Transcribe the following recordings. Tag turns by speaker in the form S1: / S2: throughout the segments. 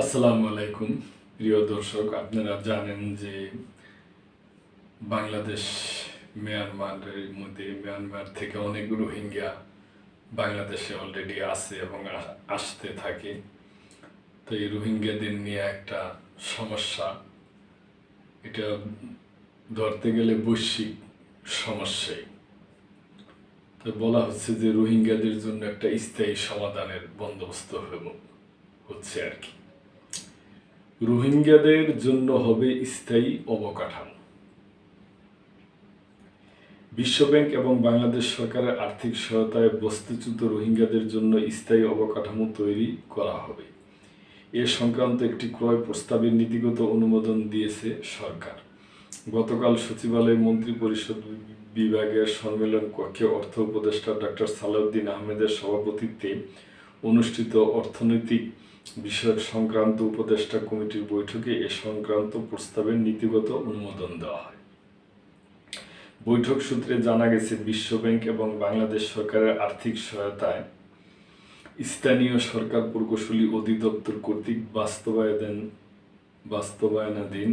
S1: আসসালামু আলাইকুম, প্রিয় দর্শক, আপনারা জানেন যে বাংলাদেশ মিয়ানমারের মধ্যে, মিয়ানমার থেকে অনেক রোহিঙ্গা বাংলাদেশে অলরেডি আছে এবং আসতে থাকে। তো এই রোহিঙ্গাদের নিয়ে একটা সমস্যা। এটা ধরতে গেলে বৈশ্বিক সমস্যাই। তো বলা হচ্ছে যে রোহিঙ্গাদের জন্য একটা স্থায়ী সমাধানের বন্দোবস্ত হব- হচ্ছে আর কি। রোহিঙ্গাদের জন্য হবে স্থায়ী অবকাঠামো। বিশ্বব্যাংক এবং বাংলাদেশ সরকারের আর্থিক সহায়তায় বস্তুচ্যুত রোহিঙ্গাদের জন্য স্থায়ী অবকাঠামো তৈরি করা হবে। এ সংক্রান্ত একটি ক্রয় প্রস্তাবের নীতিগত অনুমোদন দিয়েছে সরকার। গতকাল সচিবালয় মন্ত্রী পরিষদ বিভাগের সম্মেলন কক্ষে অর্থ উপদেষ্টা ডক্টর সালাউদ্দিন আহমেদের সভাপতিত্বে অনুষ্ঠিত অর্থনৈতিক বিষয়ক সংক্রান্ত উপদেষ্টা কমিটির বৈঠকে এ সংক্রান্ত প্রস্তাবের নীতিগত অনুমোদন দেওয়া হয়। বৈঠক সূত্রে জানা গেছে, বিশ্বব্যাংক এবং বাংলাদেশ সরকারের আর্থিক সহায়তায় স্থানীয় সরকার প্রকৌশলী অধিদপ্তর কর্তৃক বাস্তবায়ন, বাস্তবায়নাধীন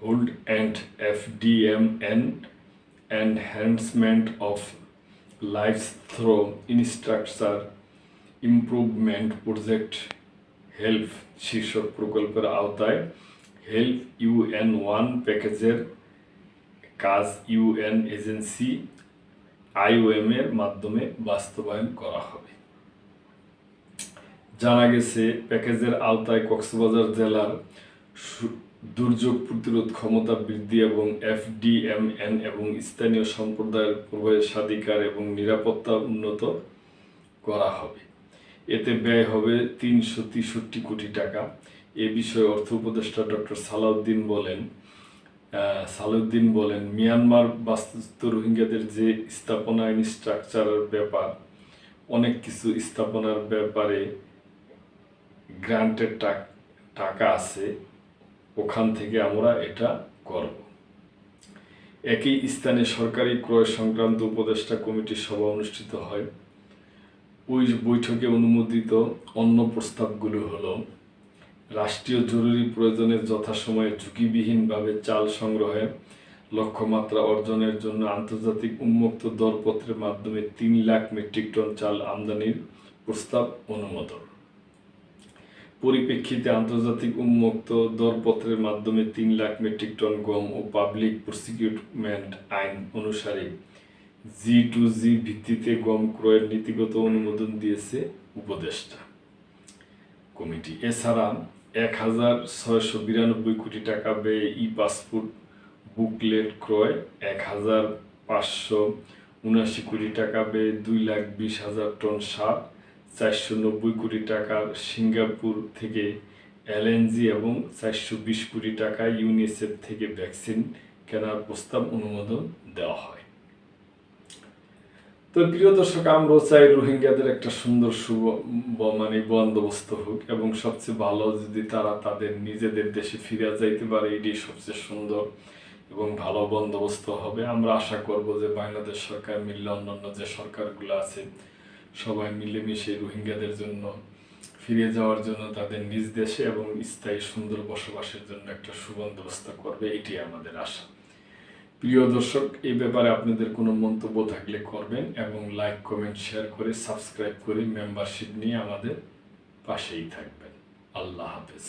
S1: hold and FDM and enhancement of life through infrastructure improvement project help শীর্ষক প্রকল্পের আওতায় হেল্প ইউএন ওয়ান প্যাকেজের কাজ ইউএন এজেন্সি আইওএম এর মাধ্যমে বাস্তবায়ন করা হবে। জানা গেছে প্যাকেজের আওতায় কক্সবাজার জেলার দুর্যোগ প্রতিরোধ ক্ষমতা বৃদ্ধি এবং এফডিএমএন এবং স্থানীয় সম্প্রদায়ের প্রবেশাধিকার এবং নিরাপত্তা উন্নত করা হবে। এতে ব্যয় হবে তিনশো তেষট্টি কোটি টাকা। এ বিষয়ে অর্থ উপদেষ্টা ডক্টর সালাউদ্দিন বলেন সালাউদ্দিন বলেন, মিয়ানমার বাস্তুস্থ রোহিঙ্গাদের যে স্থাপনা স্ট্রাকচারের ব্যাপার, অনেক কিছু স্থাপনার ব্যাপারে গ্রান্টের টাকা আছে, ওখান থেকে আমরা এটা করব। একই স্থানে সরকারি ক্রয় সংক্রান্ত উপদেষ্টা কমিটির সভা অনুষ্ঠিত হয়। ওই বৈঠকে অনুমোদিত অন্য প্রস্তাবগুলো হলো, রাষ্ট্রীয় জরুরি প্রয়োজনে যথাসময়ে ঝুঁকিবিহীনভাবে চাল সংগ্রহে লক্ষ্যমাত্রা অর্জনের জন্য আন্তর্জাতিক উন্মুক্ত দরপত্রের মাধ্যমে তিন লাখ মেট্রিক টন চাল আমদানির প্রস্তাব অনুমোদন। পরিপ্রেক্ষিতে আন্তর্জাতিক উন্মুক্ত দরপত্রের মাধ্যমে তিন লাখ মেট্রিক টন গম ও পাবলিক প্রসিকিউটমেন্ট আইন অনুসারে জি টু জি ভিত্তিতে গম ক্রয়ের নীতিগত অনুমোদন দিয়েছে উপদেষ্টা। কমিটি। এছাড়া এক হাজার ছয়শো বিরানব্বই কোটি টাকা ব্যয়ে ই পাসপোর্ট বুকলেট ক্রয়, এক হাজার পাঁচশো উনাশি কোটি টাকা ব্যয়ে দুই লাখ বিশ হাজার টন সার, চারশো নব্বই কোটি টাকার সিঙ্গাপুর থেকে এলএনজি এবং চারশো বিশ কোটি টাকা ইউনিসেফ থেকে ভ্যাকসিন কেনার প্রস্তাব অনুমোদন দেওয়া হয়। তো প্রিয় দর্শক আমরাও চাই রোহিঙ্গাদের একটা সুন্দর শুভ মানে বন্দোবস্ত হোক এবং সবচেয়ে ভালো যদি তারা তাদের নিজেদের দেশে ফিরে যাইতে পারে এটি সবচেয়ে সুন্দর এবং ভালো বন্দোবস্ত হবে। আমরা আশা করব যে বাংলাদেশ সরকার মিললে অন্যান্য যে সরকারগুলো আছে, সবাই মিলেমিশে রোহিঙ্গাদের জন্য ফিরে যাওয়ার জন্য তাদের নিজ দেশে এবং স্থায়ী সুন্দর বসবাসের জন্য একটা সুবন্দোবস্ত করবে এটি আমাদের আশা। প্রিয় দর্শক এই ব্যাপারে আপনাদের কোনো মন্তব্য থাকলে করবেন এবং লাইক কমেন্ট শেয়ার করে সাবস্ক্রাইব করে মেম্বারশিপ নিয়ে আমাদের পাশেই থাকবেন। আল্লাহ হাফেজ।